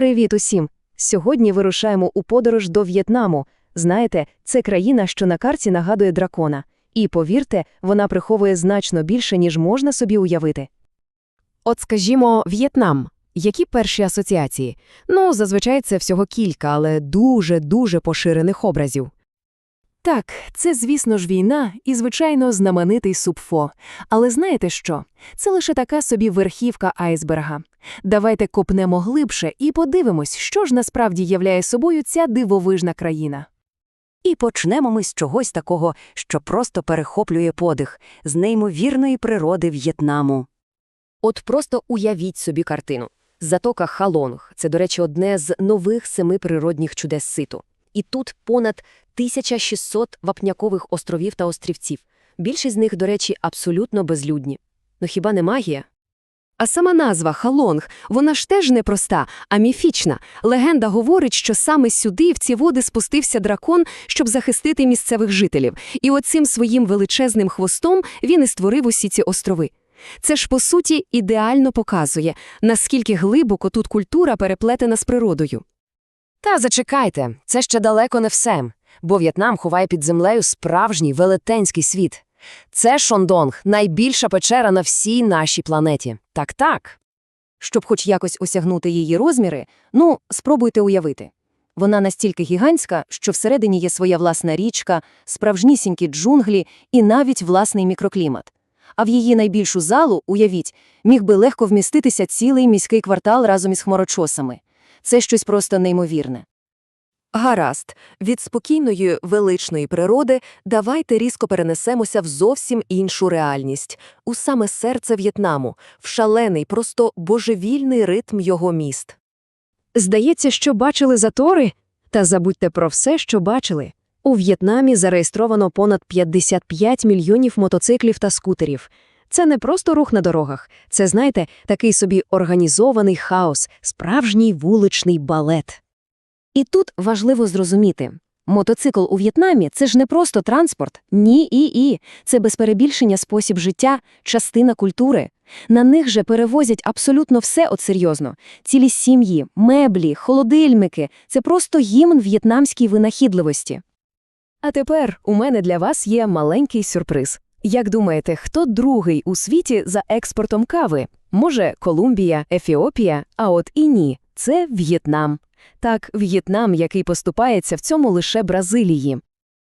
Привіт усім! Сьогодні вирушаємо у подорож до В'єтнаму. Знаєте, це країна, що на карті нагадує дракона. І, повірте, вона приховує значно більше, ніж можна собі уявити. От, скажімо, В'єтнам. Які перші асоціації? Ну, зазвичай це всього кілька, але дуже-дуже поширених образів. Так, це, звісно ж, війна і, звичайно, знаменитий супфо. Але знаєте що? Це лише така собі верхівка айсберга. Давайте копнемо глибше і подивимось, що ж насправді являє собою ця дивовижна країна. І почнемо ми з чогось такого, що просто перехоплює подих, з неймовірної природи В'єтнаму. От просто уявіть собі картину. Затока Халонг – це, до речі, одне з нових семи природних чудес ситу. І тут понад 1600 вапнякових островів та острівців. Більшість з них, до речі, абсолютно безлюдні. Ну хіба не магія? А сама назва Халонг, вона ж теж не проста, а міфічна. Легенда говорить, що саме сюди, в ці води, спустився дракон, щоб захистити місцевих жителів. І оцим своїм величезним хвостом він і створив усі ці острови. Це ж, по суті, ідеально показує, наскільки глибоко тут культура переплетена з природою. Та зачекайте, це ще далеко не все, бо В'єтнам ховає під землею справжній велетенський світ. Це Шондонг, найбільша печера на всій нашій планеті. Так-так. Щоб хоч якось осягнути її розміри, ну, спробуйте уявити. Вона настільки гігантська, що всередині є своя власна річка, справжнісінькі джунглі і навіть власний мікроклімат. А в її найбільшу залу, уявіть, міг би легко вміститися цілий міський квартал разом із хмарочосами. Це щось просто неймовірне. Гаразд, від спокійної величної природи давайте різко перенесемося в зовсім іншу реальність, у саме серце В'єтнаму, в шалений, просто божевільний ритм його міст. Здається, що бачили затори? Та забудьте про все, що бачили. У В'єтнамі зареєстровано понад 55 мільйонів мотоциклів та скутерів. Це не просто рух на дорогах, це, знаєте, такий собі організований хаос, справжній вуличний балет. І тут важливо зрозуміти. Мотоцикл у В'єтнамі – це ж не просто транспорт. Ні і і. Це без перебільшення спосіб життя, частина культури. На них же перевозять абсолютно все от серйозно. Цілі сім'ї, меблі, холодильники – це просто гімн в'єтнамській винахідливості. А тепер у мене для вас є маленький сюрприз. Як думаєте, хто другий у світі за експортом кави? Може, Колумбія, Ефіопія, а от і ні, це В'єтнам. Так, В'єтнам, який поступається в цьому лише Бразилії.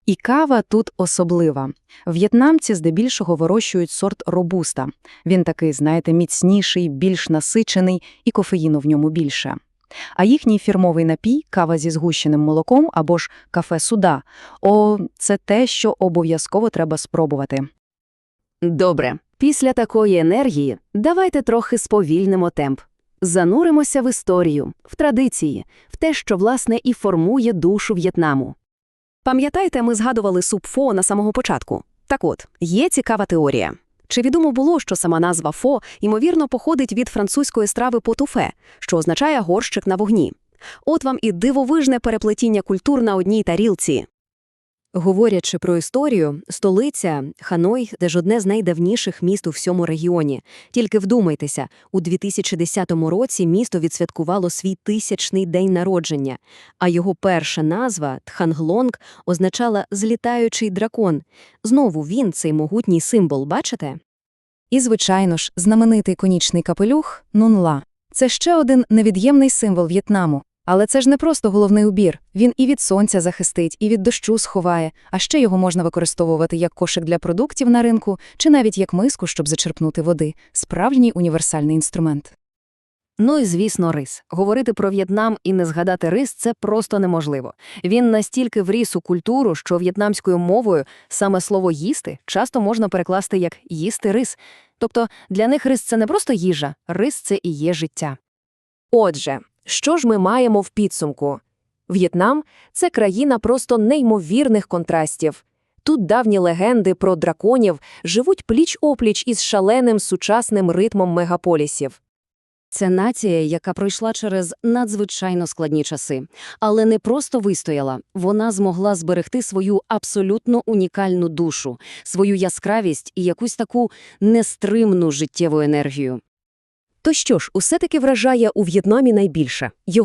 І кава тут особлива. В'єтнамці здебільшого вирощують сорт робуста. Він такий, знаєте, міцніший, більш насичений і кофеїну в ньому більше. А їхній фірмовий напій кава зі згущеним молоком або ж кафе суда. О, це те, що обов'язково треба спробувати. Добре, після такої енергії давайте трохи сповільнимо темп. Зануримося в історію, в традиції, в те, що, власне, і формує душу В'єтнаму. Пам'ятаєте, ми згадували супфо на самого початку? Так от, є цікава теорія. Чи відомо було, що сама назва фо, ймовірно, походить від французької страви потуфе, що означає горщик на вогні? От вам і дивовижне переплетіння культур на одній тарілці. Говорячи про історію, столиця Ханой – теж одне з найдавніших міст у всьому регіоні. Тільки вдумайтеся, у 2010 році місто відсвяткувало свій тисячний день народження, а його перша назва Тханглонг означала «злітаючий дракон». Знову він, цей могутній символ, бачите? І, звичайно ж, знаменитий конічний капелюх – нунла. Це ще один невід'ємний символ В'єтнаму. Але це ж не просто головний убір. Він і від сонця захистить, і від дощу сховає, а ще його можна використовувати як кошик для продуктів на ринку, чи навіть як миску, щоб зачерпнути води. Справжній універсальний інструмент. Ну і, звісно, рис. Говорити про В'єтнам і не згадати рис – це просто неможливо. Він настільки вріс у культуру, що в'єтнамською мовою саме слово «їсти» часто можна перекласти як «їсти рис». Тобто для них рис – це не просто їжа, рис – це і є життя. Отже, що ж ми маємо в підсумку? В'єтнам – це країна просто неймовірних контрастів. Тут давні легенди про драконів живуть пліч-опліч із шаленим сучасним ритмом мегаполісів. Це нація, яка пройшла через надзвичайно складні часи, але не просто вистояла, вона змогла зберегти свою абсолютно унікальну душу, свою яскравість і якусь таку нестримну життєву енергію. То що ж, усе-таки вражає у В'єтнамі найбільше? Його